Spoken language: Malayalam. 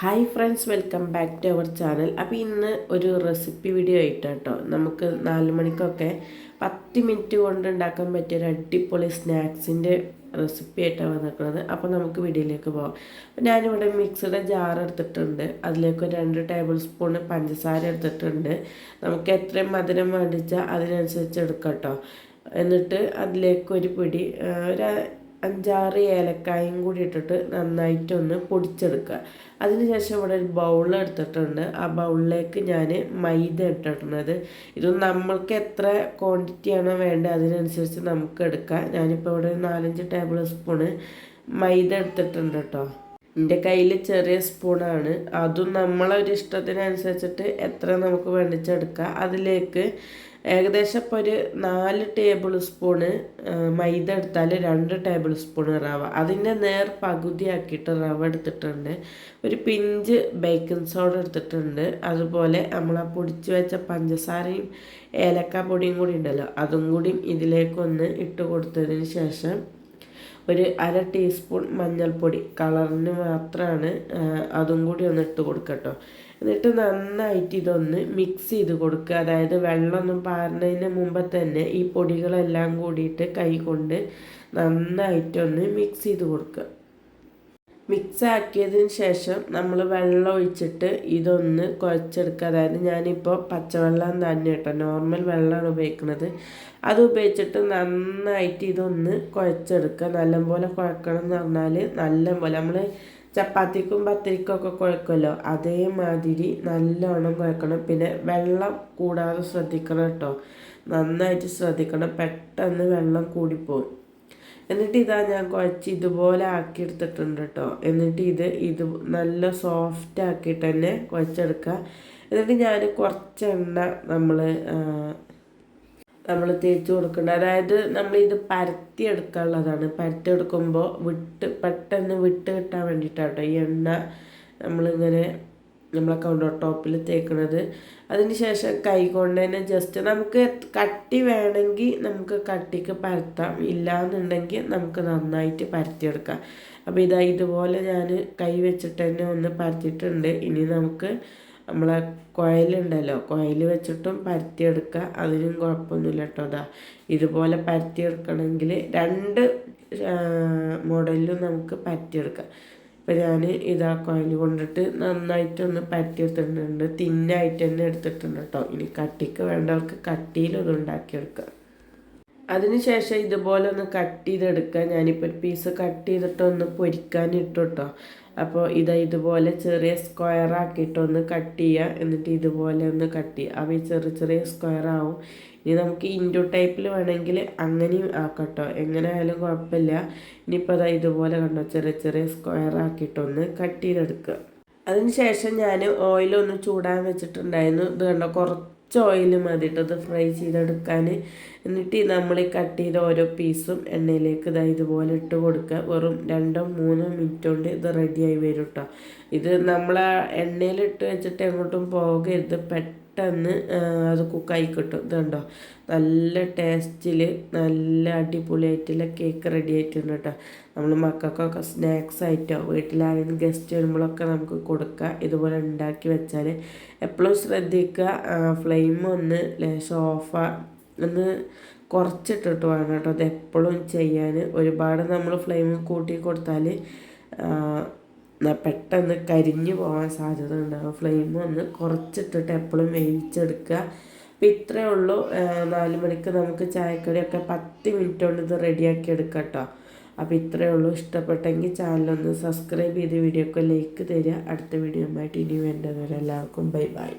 Hi friends welcome back to our channel അപ്പോൾ ഇന്ന് ഒരു റെസിപ്പി വീഡിയോ ആയിട്ട് കേട്ടോ നമുക്ക് നാല് മണിക്കൊക്കെ പത്ത് മിനിറ്റ് കൊണ്ട് ഉണ്ടാക്കാൻ പറ്റിയ ഒരു അടിപൊളി സ്നാക്സിന്റെ റെസിപ്പി ആയിട്ടാണ് വന്നിരിക്കുന്നത്. അപ്പോൾ നമുക്ക് വീഡിയോയിലേക്ക് പോകാം അപ്പോൾ ഞാനിവിടെ മിക്സിയുടെ ജാർ എടുത്തിട്ടുണ്ട്. അതിലേക്ക് രണ്ട് ടേബിൾ സ്പൂൺ പഞ്ചസാര എടുത്തിട്ടുണ്ട്. നമുക്ക് എത്രയും മധുരം വേണ്ടിച്ചാൽ അതിനനുസരിച്ച് എടുക്കാം കേട്ടോ എന്നിട്ട് അതിലേക്ക് ഒരു പിടി ഒരു അഞ്ചാറ് ഏലക്കായും കൂടി ഇട്ടിട്ട് നന്നായിട്ടൊന്ന് പൊടിച്ചെടുക്കുക. അതിനുശേഷം ഇവിടെ ഒരു ബൗൾ എടുത്തിട്ടുണ്ട്. ആ ബൗളിലേക്ക് ഞാൻ മൈദ ഇട്ടിട്ടുള്ളത് ഇത് നമ്മൾക്ക് എത്ര ക്വാണ്ടിറ്റിയാണോ വേണ്ടത് അതിനനുസരിച്ച് നമുക്ക് എടുക്കാം. ഞാനിപ്പോൾ ഇവിടെ നാലഞ്ച് ടേബിൾ സ്പൂണ് മൈദ എടുത്തിട്ടുണ്ട് കേട്ടോ. എന്റെ കയ്യിൽ ചെറിയ സ്പൂണാണ് അതും നമ്മളൊരിഷ്ടത്തിനനുസരിച്ചിട്ട് എത്ര നമുക്ക് വേണ്ടിച്ചെടുക്കാം. അതിലേക്ക് ഏകദേശം ഇപ്പോൾ ഒരു നാല് ടേബിൾ സ്പൂണ് മൈദ എടുത്താൽ രണ്ട് ടേബിൾ സ്പൂണ് റവ. അതിന്റെ നേർ പകുതിയാക്കിയിട്ട് റവ എടുത്തിട്ടുണ്ട്. ഒരു പിഞ്ച് ബേക്കിംഗ് സോഡ എടുത്തിട്ടുണ്ട്. അതുപോലെ നമ്മൾ ആ പൊടിച്ച് വെച്ച പഞ്ചസാരയും ഏലക്ക പൊടിയും കൂടി ഉണ്ടല്ലോ അതും കൂടി ഇതിലേക്കൊന്ന് ഇട്ട് കൊടുത്തതിന് ശേഷം ഒരു അര ടീസ്പൂൺ മഞ്ഞൾപ്പൊടി. കളറിന് മാത്രമാണ് അതും കൂടി ഒന്ന് ഇട്ട് കൊടുക്കട്ടോ. എന്നിട്ട് നന്നായിട്ട് ഇതൊന്ന് മിക്സ് ചെയ്ത് കൊടുക്കുക. അതായത് വെള്ളമൊന്നും പാരുന്നതിന് മുമ്പ് തന്നെ ഈ പൊടികളെല്ലാം കൂടിയിട്ട് കൈ കൊണ്ട് നന്നായിട്ടൊന്ന് മിക്സ് ചെയ്ത് കൊടുക്കുക. മിക്സ് ആക്കിയതിന് ശേഷം നമ്മൾ വെള്ളം ഒഴിച്ചിട്ട് ഇതൊന്ന് കുഴച്ചെടുക്കുക. അതായത് ഞാനിപ്പോൾ പച്ചവെള്ളം തന്നെ കേട്ടോ നോർമൽ വെള്ളമാണ് ഉപയോഗിക്കുന്നത്. അത് ഉപയോഗിച്ചിട്ട് നന്നായിട്ട് ഇതൊന്ന് കുഴച്ചെടുക്കുക. നല്ലപോലെ കുഴക്കണം എന്ന് പറഞ്ഞാൽ നല്ലപോലെ നമ്മൾ ചപ്പാത്തിക്കും പത്തിരിക്കും ഒക്കെ കുഴക്കുമല്ലോ അതേമാതിരി നല്ലോണം കുഴക്കണം. പിന്നെ വെള്ളം കൂടാതെ ശ്രദ്ധിക്കണം കേട്ടോ നന്നായിട്ട് ശ്രദ്ധിക്കണം. പെട്ടെന്ന് വെള്ളം കൂടിപ്പോവും. എന്നിട്ട് ഇതാ ഞാൻ കുഴച്ച് ഇതുപോലെ ആക്കി എടുത്തിട്ടുണ്ട് കേട്ടോ എന്നിട്ട് ഇത് ഇത് നല്ല സോഫ്റ്റ് ആക്കിയിട്ട് തന്നെ കുഴച്ചെടുക്കുക എന്നിട്ട് ഞാൻ കുറച്ച് എണ്ണ നമ്മൾ നമ്മൾ തേച്ച് കൊടുക്കേണ്ടത് അതായത് നമ്മൾ ഇത് പരത്തി എടുക്കാനുള്ളതാണ്. പരത്തി എടുക്കുമ്പോൾ വിട്ട് പെട്ടെന്ന് വിട്ട് കിട്ടാൻ വേണ്ടിയിട്ടാണ് കേട്ടോ ഈ എണ്ണ നമ്മളിങ്ങനെ നമ്മളെ കൗണ്ടർ ടോപ്പിൽ തേക്കുന്നത് അതിന് ശേഷം കൈ കൊണ്ട് തന്നെ ജസ്റ്റ് നമുക്ക് കട്ടി വേണമെങ്കിൽ നമുക്ക് കട്ടിക്ക് പരത്താം. ഇല്ലാന്നുണ്ടെങ്കിൽ നമുക്ക് നന്നായിട്ട് പരത്തിയെടുക്കാം. അപ്പോൾ ഇതാ ഇതുപോലെ ഞാൻ കൈ വെച്ചിട്ട് തന്നെ ഒന്ന് പരത്തിയിട്ടുണ്ട്. ഇനി നമുക്ക് നമ്മളെ കുഴലുണ്ടല്ലോ കുഴൽ വെച്ചിട്ടും പരത്തിയെടുക്കുക അതിനും കുഴപ്പമൊന്നുമില്ല കേട്ടോ അതാ ഇതുപോലെ പരത്തിയെടുക്കണമെങ്കിൽ രണ്ട് മോഡലിലും നമുക്ക് പരത്തിയെടുക്കാം. ഞാൻ ഇതാ കുഴൽ കൊണ്ടിട്ട് നന്നായിട്ടൊന്ന് പരത്തിയെടുത്തിട്ടുണ്ട്. തിന്നായിട്ട് തന്നെ എടുത്തിട്ടുണ്ട് കേട്ടോ ഇനി കട്ടിക്ക് വേണ്ടവർക്ക് കട്ടിയിലൊന്ന് ഇത് ഉണ്ടാക്കിയെടുക്കാം. അതിനുശേഷം ഇതുപോലെ ഒന്ന് കട്ട് ചെയ്തെടുക്കുക ഞാനിപ്പോൾ ഒരു പീസ് കട്ട് ചെയ്തിട്ട് ഒന്ന് പൊരിക്കാൻ ഇട്ടു കേട്ടോ അപ്പോൾ ഇത് ഇതുപോലെ ചെറിയ സ്ക്വയർ ആക്കിയിട്ടൊന്ന് കട്ട് ചെയ്യുക എന്നിട്ട് ഇതുപോലെ ഒന്ന് കട്ട് ചെയ്യുക അപ്പോൾ ഈ ചെറിയ ചെറിയ സ്ക്വയർ ആവും ഇനി നമുക്ക് ഇൻഡു ടൈപ്പിൽ വേണമെങ്കിൽ അങ്ങനെയും ആക്കട്ടോ. എങ്ങനെ ആയാലും കുഴപ്പമില്ല. ഇനിയിപ്പോൾ അതാ ഇതുപോലെ കണ്ടോ? ചെറിയ ചെറിയ സ്ക്വയർ ആക്കിയിട്ടൊന്ന് കട്ട് ചെയ്തെടുക്കുക. അതിനുശേഷം ഞാൻ ഓയിലൊന്ന് ചൂടാൻ വെച്ചിട്ടുണ്ടായിരുന്നു. ഇത് കണ്ടോ? കുറച്ച് ഓയിൽ മതി കേട്ടോ അത് ഫ്രൈ ചെയ്തെടുക്കാൻ എന്നിട്ട് നമ്മൾ കട്ട് ചെയ്ത ഓരോ പീസും എണ്ണയിലേക്ക് ഇതാ ഇതുപോലെ ഇട്ട് കൊടുക്കുക വെറും രണ്ടോ മൂന്നോ മിനിറ്റ് കൊണ്ട് ഇത് റെഡിയായി വരും കേട്ടോ ഇത് നമ്മൾ എണ്ണയിലിട്ട് വെച്ചിട്ട് എങ്ങോട്ടും പോകരുത്. പെട്ടെന്ന് അത് കുക്കായി കിട്ടും. ഇത് കണ്ടോ? നല്ല ടേസ്റ്റിൽ നല്ല അടിപൊളിയായിട്ടുള്ള കേക്ക് റെഡി ആയിട്ടുണ്ട് കേട്ടോ നമ്മൾ മക്കൾക്കൊക്കെ സ്നാക്സ് ആയിട്ടോ വീട്ടിലാരെങ്കിലും ഗസ്റ്റ് വരുമ്പോഴൊക്കെ നമുക്ക് കൊടുക്കുക ഇതുപോലെ ഉണ്ടാക്കി വെച്ചാൽ എപ്പോഴും ശ്രദ്ധിക്കുക ഫ്ലെയിം ഒന്ന് ലേശം ഓഫ് ഒന്ന് കുറച്ചിട്ടിട്ട് വേണം കേട്ടോ. അത് എപ്പോഴും ചെയ്യാൻ ഒരുപാട് നമ്മൾ ഫ്ലെയിം കൂട്ടി കൊടുത്താൽ പെട്ടെന്ന് കരിഞ്ഞു പോകാൻ സാധ്യത ഉണ്ടാകും ഫ്ലെയിം ഒന്ന് കുറച്ചിട്ടിട്ട് എപ്പോഴും വേവിച്ചെടുക്കുക അപ്പോൾ ഇത്രയേ ഉള്ളൂ. നാല് മണിക്ക് നമുക്ക് ചായക്കടിയൊക്കെ പത്ത് മിനിറ്റ് കൊണ്ട് ഇത് റെഡിയാക്കി എടുക്കാം കേട്ടോ. അപ്പോൾ ഇത്രയേ ഉള്ളൂ. ഇഷ്ടപ്പെട്ടെങ്കിൽ ചാനലൊന്ന് സബ്സ്ക്രൈബ് ചെയ്ത് വീഡിയോക്ക് ലൈക്ക് തരിക. അടുത്ത വീഡിയോ ആയിട്ട് ഇനി വേണ്ടവരെല്ലാവർക്കും ബൈ ബൈ